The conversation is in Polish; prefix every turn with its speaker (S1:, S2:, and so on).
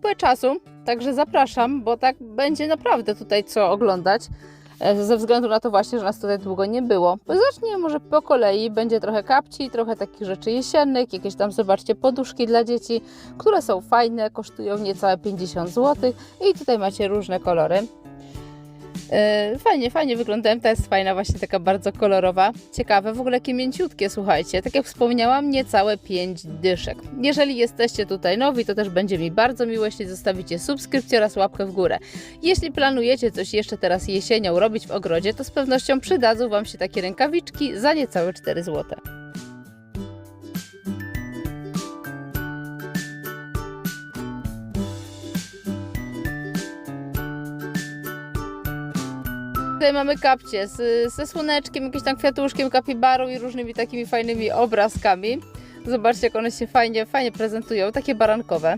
S1: kupę czasu, także zapraszam, bo tak będzie naprawdę tutaj co oglądać. e, Ze względu na to właśnie, że nas tutaj długo nie było. Zacznijmy może po kolei. Będzie trochę kapci, trochę takich rzeczy jesiennych, jakieś tam, zobaczcie, poduszki dla dzieci, które są fajne, kosztują niecałe 50 zł i tutaj macie różne kolory. E, Fajnie, fajnie wyglądają. Ta jest fajna, właśnie taka bardzo kolorowa. Ciekawe, w ogóle jakie mięciutkie, słuchajcie. Tak jak wspomniałam, niecałe 5 dyszek. Jeżeli jesteście tutaj nowi, to też będzie mi bardzo miło, jeśli zostawicie subskrypcję oraz łapkę w górę. Jeśli planujecie coś jeszcze teraz jesienią robić w ogrodzie, to z pewnością przydadzą Wam się takie rękawiczki za niecałe 4 zł. Tutaj mamy kapcie z, ze słoneczkiem, jakimś tam kwiatuszkiem, kapibarą i różnymi takimi fajnymi obrazkami. Zobaczcie, jak one się fajnie, fajnie prezentują, takie barankowe.